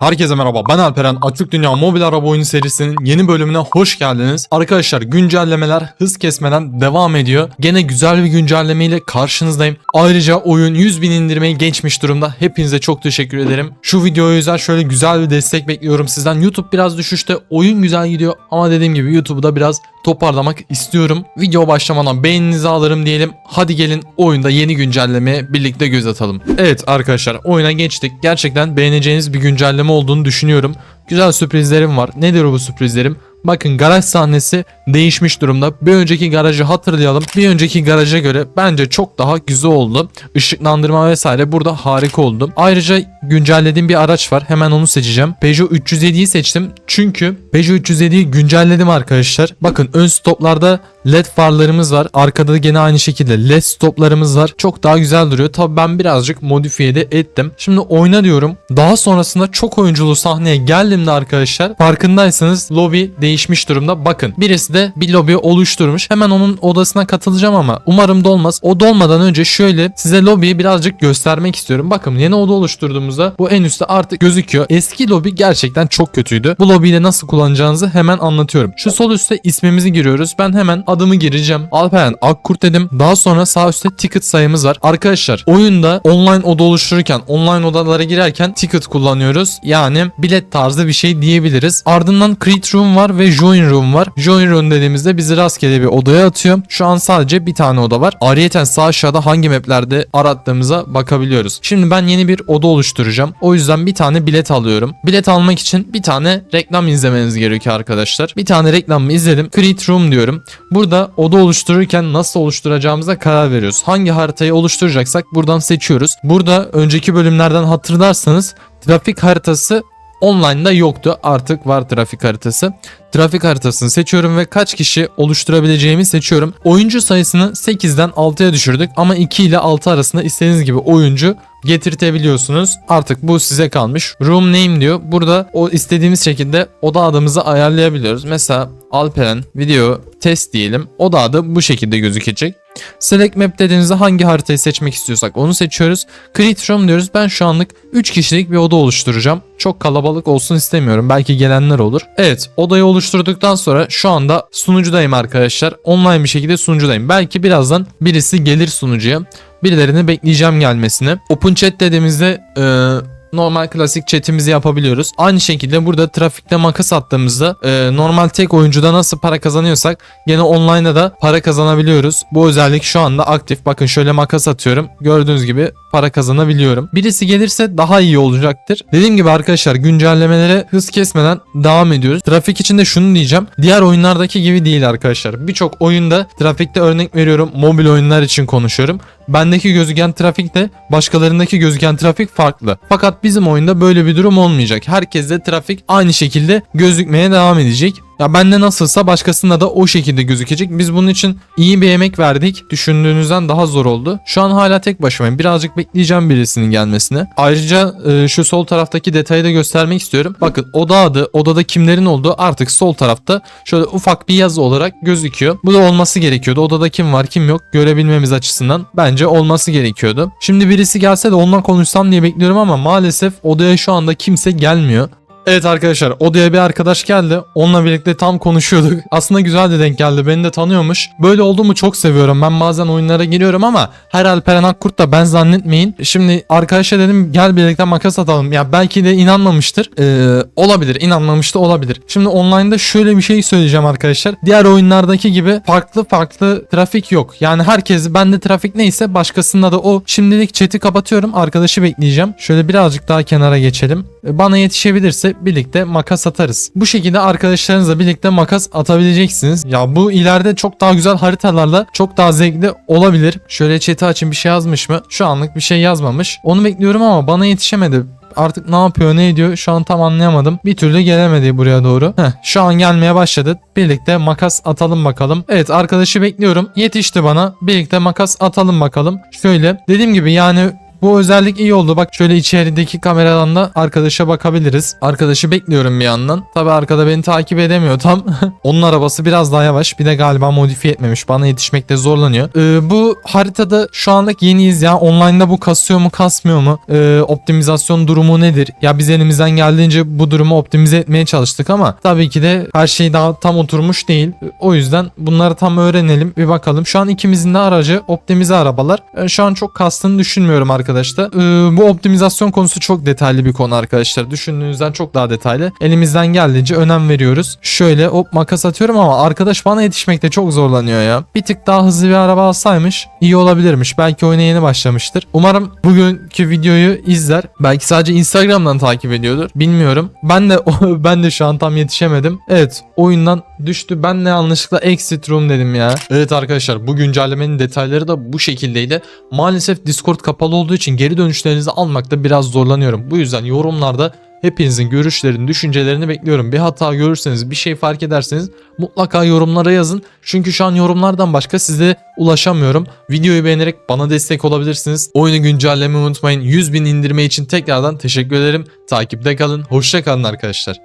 Herkese merhaba ben Alperen Açık Dünya Mobil Araba Oyunu serisinin yeni bölümüne hoş geldiniz. Arkadaşlar güncellemeler hız kesmeden devam ediyor. Gene güzel bir güncelleme ile karşınızdayım. Ayrıca oyun 100 bin indirmeyi geçmiş durumda. Hepinize çok teşekkür ederim. Şu videoya özel şöyle güzel bir destek bekliyorum sizden. YouTube biraz düşüşte oyun güzel gidiyor ama dediğim gibi YouTube'u da biraz toparlamak istiyorum. Video başlamadan beğeninizi alırım diyelim. Hadi gelin oyunda yeni güncellemeye birlikte göz atalım. Evet arkadaşlar oyuna geçtik. Gerçekten beğeneceğiniz bir güncelleme olduğunu düşünüyorum. Güzel sürprizlerim var. Nedir bu sürprizlerim? Bakın garaj sahnesi değişmiş durumda. Bir önceki garajı hatırlayalım. Bir önceki garaja göre bence çok daha güzel oldu. Işıklandırma vesaire burada harika oldu. Ayrıca güncellediğim bir araç var. Hemen onu seçeceğim. Peugeot 307'yi seçtim. Çünkü Peugeot 307'yi güncelledim arkadaşlar. Bakın ön stoplarda LED farlarımız var. Arkada da gene aynı şekilde LED stoplarımız var. Çok daha güzel duruyor. Tabii ben birazcık modifiye de ettim. Şimdi oyna diyorum. Daha sonrasında çok oyunculu sahneye geldiğimde arkadaşlar farkındaysanız lobi değişmiş durumda. Bakın birisi de bir lobi oluşturmuş. Hemen onun odasına katılacağım ama umarım dolmaz. O dolmadan önce şöyle size lobiyi birazcık göstermek istiyorum. Bakın yeni oda oluşturduğumuzda bu en üstte artık gözüküyor. Eski lobi gerçekten çok kötüydü. Bu lobiyi de nasıl kullanacağınızı hemen anlatıyorum. Şu sol üstte ismimizi giriyoruz. Ben hemen adımı gireceğim. Alperen Akkurt dedim. Daha sonra sağ üstte ticket sayımız var. Arkadaşlar oyunda online oda oluştururken, online odalara girerken ticket kullanıyoruz. Yani bilet tarzı bir şey diyebiliriz. Ardından create room var ve join room var. Join room dediğimizde bizi rastgele bir odaya atıyor. Şu an sadece bir tane oda var. Ayrıyeten sağ aşağıda hangi maplerde arattığımıza bakabiliyoruz. Şimdi ben yeni bir oda oluşturacağım. O yüzden bir tane bilet alıyorum. Bilet almak için bir tane reklam izlemeniz gerekiyor arkadaşlar. Bir tane reklamı izledim. Create room diyorum. Burada oda oluştururken nasıl oluşturacağımıza karar veriyoruz. Hangi haritayı oluşturacaksak buradan seçiyoruz. Burada önceki bölümlerden hatırlarsanız trafik haritası online'da yoktu. Artık var trafik haritası. Trafik haritasını seçiyorum ve kaç kişi oluşturabileceğimi seçiyorum. Oyuncu sayısını 8'den 6'ya düşürdük ama 2 ile 6 arasında istediğiniz gibi oyuncu getirtebiliyorsunuz. Artık bu size kalmış. Room name diyor. Burada o istediğimiz şekilde oda adımızı ayarlayabiliyoruz. Mesela Alperen video test diyelim. Oda adı bu şekilde gözükecek. Select map dediğinizde hangi haritayı seçmek istiyorsak onu seçiyoruz. Create room diyoruz. Ben şu anlık 3 kişilik bir oda oluşturacağım. Çok kalabalık olsun istemiyorum. Belki gelenler olur. Evet odayı oluşturduktan sonra şu anda sunucudayım arkadaşlar. Online bir şekilde sunucudayım. Belki birazdan birisi gelir sunucuya. Birilerini bekleyeceğim gelmesini. Open chat dediğimizde eee normal klasik chatimizi yapabiliyoruz. Aynı şekilde burada trafikte makas attığımızda e, normal tek oyuncuda nasıl para kazanıyorsak gene online'da da para kazanabiliyoruz. Bu özellik şu anda aktif. Bakın şöyle makas atıyorum. Gördüğünüz gibi para kazanabiliyorum. Birisi gelirse daha iyi olacaktır. Dediğim gibi arkadaşlar güncellemelere hız kesmeden devam ediyoruz. Trafik için de şunu diyeceğim. Diğer oyunlardaki gibi değil arkadaşlar. Birçok oyunda trafikte örnek veriyorum. Mobil oyunlar için konuşuyorum. Bendeki gözüken trafik de başkalarındaki gözüken trafik farklı. Fakat bizim oyunda böyle bir durum olmayacak. Herkeste trafik aynı şekilde gözükmeye devam edecek. Ya bende nasılsa başkasında da o şekilde gözükecek. Biz bunun için iyi bir emek verdik. Düşündüğünüzden daha zor oldu. Şu an hala tek başımayım. Birazcık bekleyeceğim birisinin gelmesini. Ayrıca e, şu sol taraftaki detayı da göstermek istiyorum. Bakın oda adı, odada kimlerin olduğu artık sol tarafta şöyle ufak bir yazı olarak gözüküyor. Bu da olması gerekiyordu. Odada kim var kim yok görebilmemiz açısından bence olması gerekiyordu. Şimdi birisi gelse de onunla konuşsam diye bekliyorum ama maalesef odaya şu anda kimse gelmiyor. Evet arkadaşlar odaya bir arkadaş geldi. Onunla birlikte tam konuşuyorduk. Aslında güzel de denk geldi. Beni de tanıyormuş. Böyle olduğumu çok seviyorum. Ben bazen oyunlara giriyorum ama her Alperen Akkurt da ben zannetmeyin. Şimdi arkadaşa dedim gel birlikte makas atalım. Ya belki de inanmamıştır. Ee, olabilir. inanmamış da olabilir. Şimdi online'da şöyle bir şey söyleyeceğim arkadaşlar. Diğer oyunlardaki gibi farklı farklı trafik yok. Yani herkes bende trafik neyse başkasında da o. Şimdilik chat'i kapatıyorum. Arkadaşı bekleyeceğim. Şöyle birazcık daha kenara geçelim. Ee, Bana yetişebilirse birlikte makas atarız. Bu şekilde arkadaşlarınızla birlikte makas atabileceksiniz. Ya bu ileride çok daha güzel haritalarla çok daha zevkli olabilir. Şöyle chat'i açın bir şey yazmış mı? Şu anlık bir şey yazmamış. Onu bekliyorum ama bana yetişemedi. Artık ne yapıyor ne ediyor şu an tam anlayamadım. Bir türlü gelemedi buraya doğru. Heh, şu an gelmeye başladı. Birlikte makas atalım bakalım. Evet arkadaşı bekliyorum. Yetişti bana. Birlikte makas atalım bakalım. Şöyle dediğim gibi yani Bu özellik iyi oldu. Bak şöyle içerideki kameradan da arkadaşa bakabiliriz. Arkadaşı bekliyorum bir yandan. Tabi arkada beni takip edemiyor tam. Onun arabası biraz daha yavaş. Bir de galiba modifiye etmemiş. Bana yetişmekte zorlanıyor. Ee, bu haritada şu anlık yeniyiz ya. Online'da bu kasıyor mu kasmıyor mu? Ee, optimizasyon durumu nedir? Ya biz elimizden geldiğince bu durumu optimize etmeye çalıştık ama tabii ki de her şey daha tam oturmuş değil. O yüzden bunları tam öğrenelim bir bakalım. Şu an ikimizin de aracı optimize arabalar. Ee, şu an çok kastını düşünmüyorum arkadaşlar. Ee, bu optimizasyon konusu çok detaylı bir konu arkadaşlar. Düşündüğünüzden çok daha detaylı. Elimizden geldiğince önem veriyoruz. Şöyle hop makas atıyorum ama arkadaş bana yetişmekte çok zorlanıyor ya. Bir tık daha hızlı bir araba alsaymış iyi olabilirmiş. Belki oyuna yeni başlamıştır. Umarım bugünkü videoyu izler. Belki sadece Instagram'dan takip ediyordur. Bilmiyorum. Ben de ben de şu an tam yetişemedim. Evet oyundan düştü. Ben de yanlışlıkla exit room dedim ya. Evet arkadaşlar bu güncellemenin detayları da bu şekildeydi. Maalesef Discord kapalı olduğu için geri dönüşlerinizi almakta biraz zorlanıyorum. Bu yüzden yorumlarda hepinizin görüşlerini, düşüncelerini bekliyorum. Bir hata görürseniz, bir şey fark ederseniz mutlaka yorumlara yazın. Çünkü şu an yorumlardan başka size ulaşamıyorum. Videoyu beğenerek bana destek olabilirsiniz. Oyunu güncellemeyi unutmayın. 100 bin indirme için tekrardan teşekkür ederim. Takipte kalın. Hoşça kalın arkadaşlar.